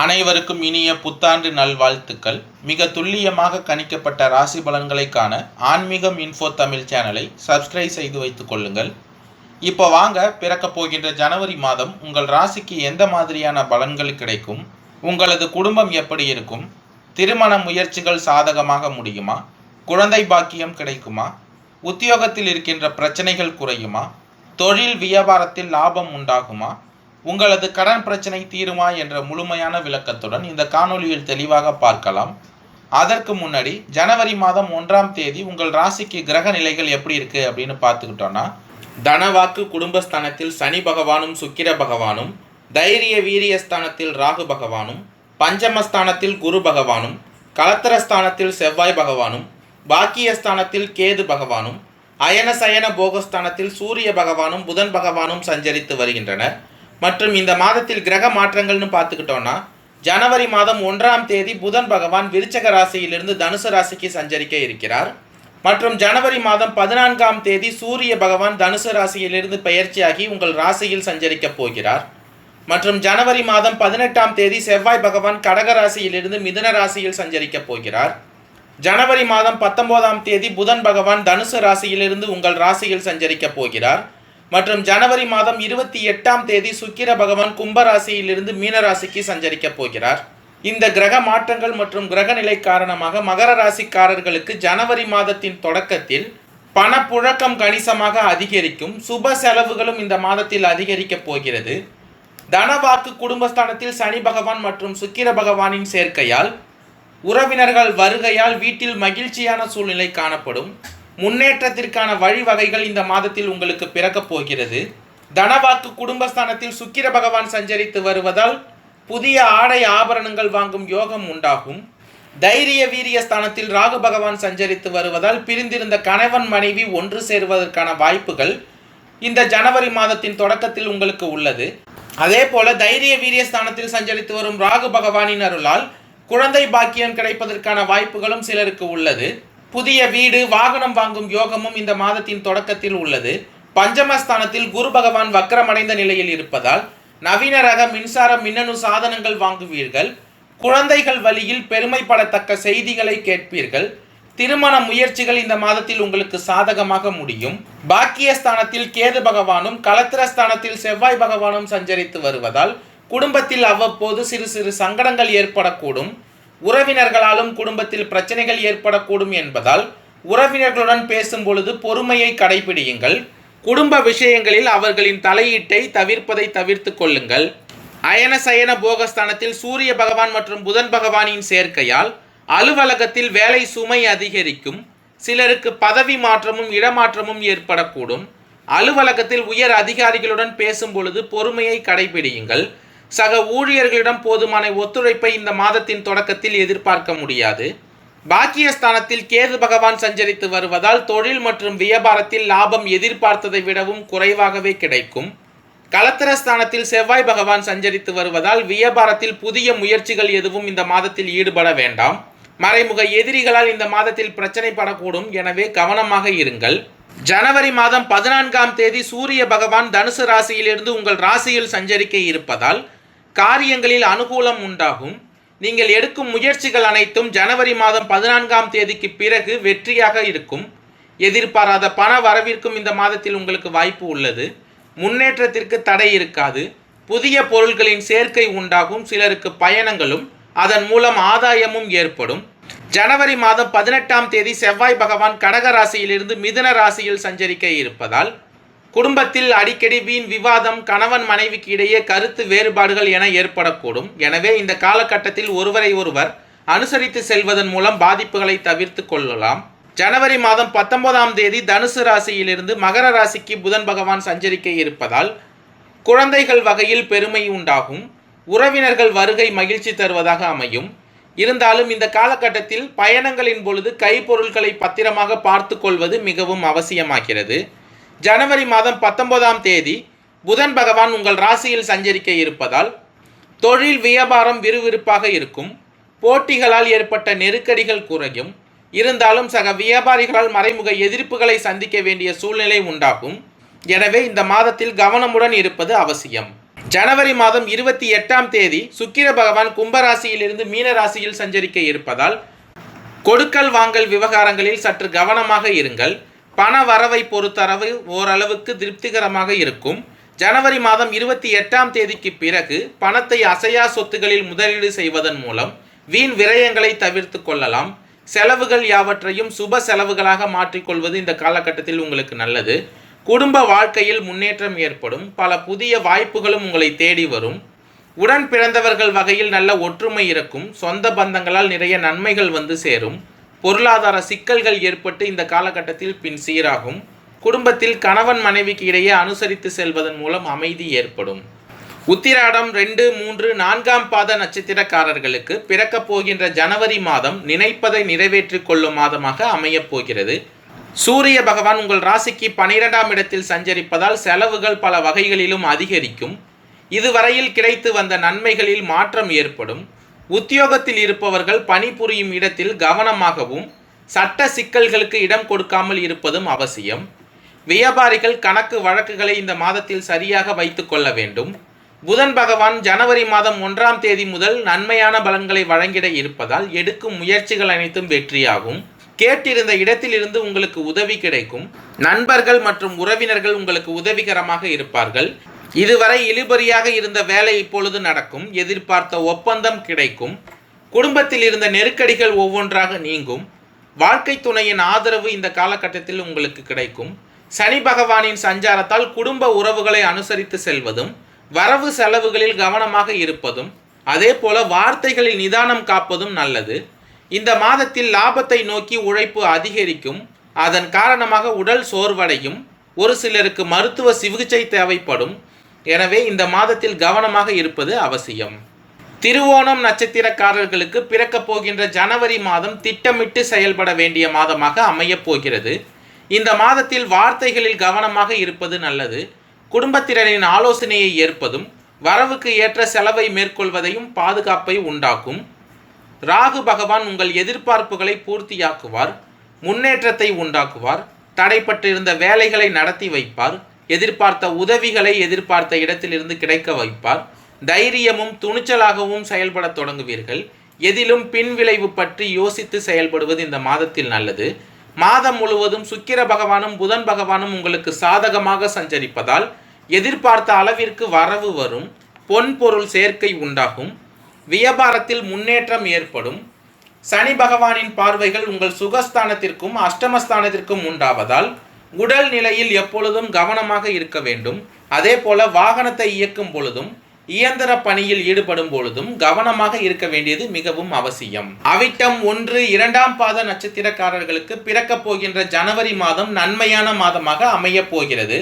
அனைவருக்கும் இனிய புத்தாண்டு நல்வாழ்த்துக்கள். மிக துல்லியமாக கணிக்கப்பட்ட ராசி பலன்களை காண ஆன்மீகம் இன்ஃபோ தமிழ் சேனலை சப்ஸ்கிரைப் செய்து வைத்துக் கொள்ளுங்கள். இப்போ வாங்க பிறக்கப் போகின்ற ஜனவரி மாதம் உங்கள் ராசிக்கு எந்த மாதிரியான பலன்கள் கிடைக்கும்? உங்களது குடும்பம் எப்படி இருக்கும்? திருமண முயற்சிகள் சாதகமாக முடியுமா? குழந்தை பாக்கியம் கிடைக்குமா? உத்தியோகத்தில் இருக்கின்ற பிரச்சனைகள் குறையுமா? தொழில் வியாபாரத்தில் லாபம் உண்டாகுமா? உங்களது கடன் பிரச்சனை தீருமா என்ற முழுமையான விளக்கத்துடன் இந்த காணொலியில் தெளிவாக பார்க்கலாம். அதற்கு முன்னாடி ஜனவரி மாதம் ஒன்றாம் தேதி உங்கள் ராசிக்கு கிரக நிலைகள் எப்படி இருக்கு அப்படின்னு பார்த்துக்கிட்டோன்னா தனவாக்கு குடும்பஸ்தானத்தில் சனி பகவானும் சுக்கிர பகவானும் தைரிய வீரியஸ்தானத்தில் ராகு பகவானும் பஞ்சமஸ்தானத்தில் குரு பகவானும் கலத்திரஸ்தானத்தில் செவ்வாய் பகவானும் பாக்கியஸ்தானத்தில் கேது பகவானும் அயன சயன போகஸ்தானத்தில் சூரிய பகவானும் புதன் பகவானும் சஞ்சரித்து வருகின்றனர். மற்றும் இந்த மாதத்தில் கிரக மாற்றங்கள்னு பார்த்துக்கிட்டோன்னா ஜனவரி மாதம் ஒன்றாம் தேதி புதன் பகவான் விருச்சக ராசியிலிருந்து தனுசு ராசிக்கு சஞ்சரிக்க இருக்கிறார். மற்றும் ஜனவரி மாதம் பதினான்காம் தேதி சூரிய பகவான் தனுசு ராசியிலிருந்து பெயர்ச்சியாகி உங்கள் ராசியில் சஞ்சரிக்கப் போகிறார். மற்றும் ஜனவரி மாதம் பதினெட்டாம் தேதி செவ்வாய் பகவான் கடக ராசியிலிருந்து மிதுன ராசியில் சஞ்சரிக்கப் போகிறார். ஜனவரி மாதம் பத்தொன்பதாம் தேதி புதன் பகவான் தனுசு ராசியிலிருந்து உங்கள் ராசியில் சஞ்சரிக்கப் போகிறார். மற்றும் ஜனவரி மாதம் இருபத்தி எட்டாம் தேதி சுக்கிர பகவான் கும்பராசியிலிருந்து மீனராசிக்கு சஞ்சரிக்கப் போகிறார். இந்த கிரக மாற்றங்கள் மற்றும் கிரக நிலை காரணமாக மகர ராசிக்காரர்களுக்கு ஜனவரி மாதத்தின் தொடக்கத்தில் பணப்புழக்கம் கணிசமாக அதிகரிக்கும். சுப செலவுகளும் இந்த மாதத்தில் அதிகரிக்கப் போகிறது. தனவாக்கு குடும்பஸ்தானத்தில் சனி பகவான் மற்றும் சுக்கிர பகவானின் சேர்க்கையால் உறவினர்கள் வருகையால் வீட்டில் மகிழ்ச்சியான சூழ்நிலை காணப்படும். முன்னேற்றத்திற்கான வழிவகைகள் இந்த மாதத்தில் உங்களுக்கு பிறக்கப் போகிறது. தனவாக்கு குடும்பஸ்தானத்தில் சுக்கிர பகவான் சஞ்சரித்து வருவதால் புதிய ஆடை ஆபரணங்கள் வாங்கும் யோகம் உண்டாகும். தைரிய வீரிய ஸ்தானத்தில் ராகு பகவான் சஞ்சரித்து வருவதால் பிரிந்திருந்த கணவன் மனைவி ஒன்று சேருவதற்கான வாய்ப்புகள் இந்த ஜனவரி மாதத்தின் தொடக்கத்தில் உங்களுக்கு உள்ளது. அதே போல தைரிய வீரிய ஸ்தானத்தில் சஞ்சரித்து வரும் ராகு பகவானின் அருளால் குழந்தை பாக்கியம் கிடைப்பதற்கான வாய்ப்புகளும் சிலருக்கு உள்ளது. புதிய வீடு வாகனம் வாங்கும் யோகமும் இந்த மாதத்தின் தொடக்கத்தில் உள்ளது. பஞ்சமஸ்தானத்தில் குரு பகவான் வக்கரமடைந்த நிலையில் இருப்பதால் நவீன ரக மின்சார மின்னணு சாதனங்கள் வாங்குவீர்கள். குழந்தைகள் வழியில் பெருமைப்படத்தக்க செய்திகளை கேட்பீர்கள். திருமண முயற்சிகள் இந்த மாதத்தில் உங்களுக்கு சாதகமாக முடியும். பாக்கியஸ்தானத்தில் கேது பகவானும் கலத்திரஸ்தானத்தில் செவ்வாய் பகவானும் சஞ்சரித்து வருவதால் குடும்பத்தில் அவ்வப்போது சிறு சிறு சங்கடங்கள் ஏற்படக்கூடும். உறவினர்களாலும் குடும்பத்தில் பிரச்சனைகள் ஏற்படக்கூடும் என்பதால் உறவினர்களுடன் பேசும் பொழுது பொறுமையை கடைபிடியுங்கள். குடும்ப விஷயங்களில் அவர்களின் தலையீட்டை தவிர்ப்பதை தவிர்த்து கொள்ளுங்கள். அயன சயன போகஸ்தானத்தில் சூரிய பகவான் மற்றும் புதன் பகவானின் சேர்க்கையால் அலுவலகத்தில் வேலை சுமை அதிகரிக்கும். சிலருக்கு பதவி மாற்றமும் இடமாற்றமும் ஏற்படக்கூடும். அலுவலகத்தில் உயர் அதிகாரிகளுடன் பேசும் பொழுது பொறுமையை கடைபிடியுங்கள். சக ஊழியர்களிடம் போதுமான ஒத்துழைப்பை இந்த மாதத்தின் தொடக்கத்தில் எதிர்பார்க்க முடியாது. பாக்கியஸ்தானத்தில் கேது பகவான் சஞ்சரித்து வருவதால் தொழில் மற்றும் வியாபாரத்தில் லாபம் எதிர்பார்த்ததை விடவும் குறைவாகவே கிடைக்கும். கலத்திரஸ்தானத்தில் செவ்வாய் பகவான் சஞ்சரித்து வருவதால் வியாபாரத்தில் புதிய முயற்சிகள் எதுவும் இந்த மாதத்தில் ஈடுபட வேண்டாம். மறைமுக எதிரிகளால் இந்த மாதத்தில் பிரச்சனை படக்கூடும். எனவே கவனமாக இருங்கள். ஜனவரி மாதம் பதினான்காம் தேதி சூரிய பகவான் தனுசு ராசியிலிருந்து உங்கள் ராசியில் சஞ்சரிக்க இருப்பதால் காரியங்களில் அனுகூலம் உண்டாகும். நீங்கள் எடுக்கும் முயற்சிகள் அனைத்தும் ஜனவரி மாதம் பதினான்காம் தேதிக்கு பிறகு வெற்றியாக இருக்கும். எதிர்பாராத பண வரவிற்கும் இந்த மாதத்தில் உங்களுக்கு வாய்ப்பு உள்ளது. முன்னேற்றத்திற்கு தடை இருக்காது. புதிய பொருள்களின் சேர்க்கை உண்டாகும். சிலருக்கு பயணங்களும் அதன் மூலம் ஆதாயமும் ஏற்படும். ஜனவரி மாதம் பதினெட்டாம் தேதி செவ்வாய் பகவான் கடக ராசியிலிருந்து மிதுன ராசியில் சஞ்சரிக்க இருப்பதால் குடும்பத்தில் அடிக்கடி வீண் விவாதம் கணவன் மனைவிக்கு இடையே கருத்து வேறுபாடுகள் என ஏற்படக்கூடும். எனவே இந்த காலகட்டத்தில் ஒருவரை ஒருவர் அனுசரித்து செல்வதன் மூலம் பாதிப்புகளை தவிர்த்து கொள்ளலாம். ஜனவரி மாதம் பத்தொன்பதாம் தேதி தனுசு ராசியிலிருந்து மகர ராசிக்கு புதன் பகவான் சஞ்சரிக்க இருப்பதால் குழந்தைகள் வகையில் பெருமை உண்டாகும். உறவினர்கள் வருகை மகிழ்ச்சி தருவதாக அமையும். இருந்தாலும் இந்த காலகட்டத்தில் பயணங்களின் பொழுது கைப்பொருட்களை பத்திரமாக பார்த்து கொள்வது மிகவும் அவசியமாகிறது. ஜனவரி மாதம் பத்தொன்பதாம் தேதி புதன் பகவான் உங்கள் ராசியில் சஞ்சரிக்க இருப்பதால் தொழில் வியாபாரம் விறுவிறுப்பாக இருக்கும். போட்டிகளால் ஏற்பட்ட நெருக்கடிகள் குறையும். இருந்தாலும் சக வியாபாரிகளால் மறைமுக எதிர்ப்புகளை சந்திக்க வேண்டிய சூழ்நிலை உண்டாகும். எனவே இந்த மாதத்தில் கவனமுடன் இருப்பது அவசியம். ஜனவரி மாதம் இருபத்தி எட்டாம் தேதி சுக்கிர பகவான் கும்பராசியிலிருந்து மீன ராசியில் சஞ்சரிக்க இருப்பதால் கொடுக்கல் வாங்கல் விவகாரங்களில் சற்று கவனமாக இருங்கள். பண வரவை பொறுத்தளவு ஓரளவுக்கு திருப்திகரமாக இருக்கும். ஜனவரி மாதம் இருபத்தி எட்டாம் தேதிக்கு பிறகு பணத்தை அசையா சொத்துகளில் முதலீடு செய்வதன் மூலம் வீண் விரயங்களை தவிர்த்து கொள்ளலாம். செலவுகள் யாவற்றையும் சுப செலவுகளாக மாற்றிக்கொள்வது இந்த காலகட்டத்தில் உங்களுக்கு நல்லது. குடும்ப வாழ்க்கையில் முன்னேற்றம் ஏற்படும். பல புதிய வாய்ப்புகளும் உங்களை தேடி வரும். உடன் பிறந்தவர்கள் வகையில் நல்ல ஒற்றுமை இருக்கும். சொந்த பந்தங்களால் நிறைய நன்மைகள் வந்து சேரும். பொருளாதார சிக்கல்கள் ஏற்பட்டு இந்த காலகட்டத்தில் பின் சீராகும். குடும்பத்தில் கணவன் மனைவிக்கு இடையே அனுசரித்து செல்வதன் மூலம் அமைதி ஏற்படும். உத்திராடம் ரெண்டு மூன்று நான்காம் பாத நட்சத்திரக்காரர்களுக்கு பிறக்கப் போகின்ற ஜனவரி மாதம் நினைப்பதை நிறைவேற்றிக் கொள்ளும் மாதமாக அமையப் போகிறது. சூரிய பகவான் உங்கள் ராசிக்கு பனிரெண்டாம் இடத்தில் சஞ்சரிப்பதால் செலவுகள் பல வகைகளிலும் அதிகரிக்கும். இதுவரையில் கிடைத்து வந்த நன்மைகளில் மாற்றம் ஏற்படும். உத்தியோகத்தில் இருப்பவர்கள் பணிபுரியும் இடத்தில் கவனமாகவும் சட்ட சிக்கல்களுக்கு இடம் கொடுக்காமல் இருப்பதும் அவசியம். வியாபாரிகள் கணக்கு வழக்குகளை இந்த மாதத்தில் சரியாக வைத்து கொள்ள வேண்டும். புதன் பகவான் ஜனவரி மாதம் ஒன்றாம் தேதி முதல் நன்மையான பலன்களை வழங்கிட இருப்பதால் எடுக்கும் முயற்சிகள் அனைத்தும் வெற்றியாகும். கேட்டிருந்த இடத்திலிருந்து உங்களுக்கு உதவி கிடைக்கும். நண்பர்கள் மற்றும் உறவினர்கள் உங்களுக்கு உதவிகரமாக இருப்பார்கள். இதுவரை இழுபறியாக இருந்த வேலை இப்பொழுது நடக்கும். எதிர்பார்த்த ஒப்பந்தம் கிடைக்கும். குடும்பத்தில் இருந்த நெருக்கடிகள் ஒவ்வொன்றாக நீங்கும். வாழ்க்கை துணையின் ஆதரவு இந்த காலகட்டத்தில் உங்களுக்கு கிடைக்கும். சனி பகவானின் சஞ்சாரத்தால் குடும்ப உறவுகளை அனுசரித்து செல்வதும் வரவு செலவுகளில் கவனமாக இருப்பதும் அதே போல வார்த்தைகளில் நிதானம் காப்பதும் நல்லது. இந்த மாதத்தில் லாபத்தை நோக்கி உழைப்பு அதிகரிக்கும். அதன் காரணமாக உடல் சோர்வடையும். ஒரு சிலருக்கு மருத்துவ சிகிச்சை தேவைப்படும். எனவே இந்த மாதத்தில் கவனமாக இருப்பது அவசியம். திருவோணம் நட்சத்திரக்காரர்களுக்கு பிறக்கப் போகின்ற ஜனவரி மாதம் திட்டமிட்டு செயல்பட வேண்டிய மாதமாக அமையப் போகிறது. இந்த மாதத்தில் வார்த்தைகளில் கவனமாக இருப்பது நல்லது. குடும்பத்தினரின் ஆலோசனையை ஏற்பதும் வரவுக்கு ஏற்ற செலவை மேற்கொள்வதையும் பாதுகாப்பை உண்டாக்கும். ராகு பகவான் உங்கள் எதிர்பார்ப்புகளை பூர்த்தியாக்குவார் முன்னேற்றத்தை உண்டாக்குவார் தடைப்பட்டிருந்த வேலைகளை நடத்தி வைப்பார் எதிர்பார்த்த உதவிகளை எதிர்பார்த்த இடத்திலிருந்து கிடைக்க வைப்பார். தைரியமும் துணிச்சலாகவும் செயல்படத் தொடங்குவீர்கள். எதிலும் பின்விளைவு பற்றி யோசித்து செயல்படுவது இந்த மாதத்தில் நல்லது. மாதம் முழுவதும் சுக்கிர பகவானும் புதன் பகவானும் உங்களுக்கு சாதகமாக சஞ்சரிப்பதால் எதிர்பார்த்த அளவிற்கு வரவு வரும். பொன் பொருள் சேர்க்கை உண்டாகும். வியாபாரத்தில் முன்னேற்றம் ஏற்படும். சனி பகவானின் பார்வைகள் உங்கள் சுகஸ்தானத்திற்கும் அஷ்டமஸ்தானத்திற்கும் உண்டாவதால் உடல் நிலையில் எப்பொழுதும் கவனமாக இருக்க வேண்டும். அதே போல வாகனத்தை இயக்கும் பொழுதும் இயந்திர பணியில் ஈடுபடும் பொழுதும் கவனமாக இருக்க வேண்டியது மிகவும் அவசியம். அவிட்டம் ஒன்று இரண்டாம் பாத நட்சத்திரக்காரர்களுக்கு பிறக்கப் போகின்ற ஜனவரி மாதம் நன்மையான மாதமாக அமையப் போகிறது.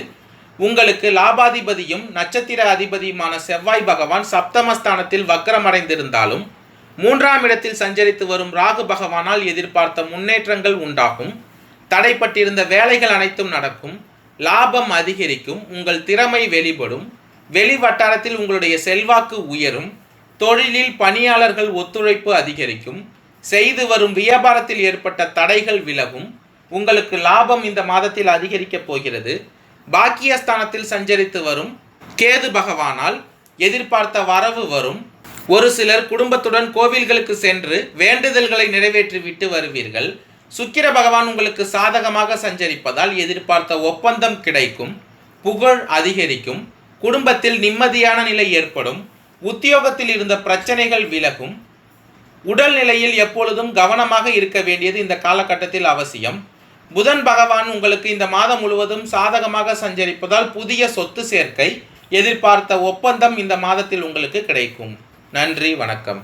உங்களுக்கு லாபாதிபதியும் நட்சத்திர அதிபதியுமான செவ்வாய் பகவான் சப்தமஸ்தானத்தில் வக்கரமடைந்திருந்தாலும் மூன்றாம் இடத்தில் சஞ்சரித்து வரும் ராகு பகவானால் எதிர்பார்த்த முன்னேற்றங்கள் உண்டாகும். தடைப்பட்டிருந்த வேலைகள் அனைத்தும் நடக்கும். லாபம் அதிகரிக்கும். உங்கள் திறமை வெளிப்படும். வெளி வட்டாரத்தில் உங்களுடைய செல்வாக்கு உயரும். தொழிலில் பணியாளர்கள் ஒத்துழைப்பு அதிகரிக்கும். செய்து வரும் வியாபாரத்தில் ஏற்பட்ட தடைகள் விலகும். உங்களுக்கு லாபம் இந்த மாதத்தில் அதிகரிக்கப் போகிறது. பாக்கியஸ்தானத்தில் சஞ்சரித்து வரும். கேது பகவானால் எதிர்பார்த்த வரவு வரும். ஒரு சிலர் குடும்பத்துடன் கோவில்களுக்கு சென்று வேண்டுதல்களை நிறைவேற்றி விட்டு வருவீர்கள். சுக்கிர பகவான் உங்களுக்கு சாதகமாக சஞ்சரிப்பதால் எதிர்பார்த்த ஒப்பந்தம் கிடைக்கும் புகழ் அதிகரிக்கும் குடும்பத்தில் நிம்மதியான நிலை ஏற்படும் உத்தியோகத்தில் இருந்த பிரச்சனைகள் விலகும் உடல் நிலையில் எப்பொழுதும் கவனமாக இருக்க வேண்டியது இந்த காலகட்டத்தில் அவசியம். புதன் பகவான் உங்களுக்கு இந்த மாதம் முழுவதும் சாதகமாக சஞ்சரிப்பதால் புதிய சொத்து சேர்க்கை எதிர்பார்த்த ஒப்பந்தம் இந்த மாதத்தில் உங்களுக்கு கிடைக்கும். நன்றி வணக்கம்.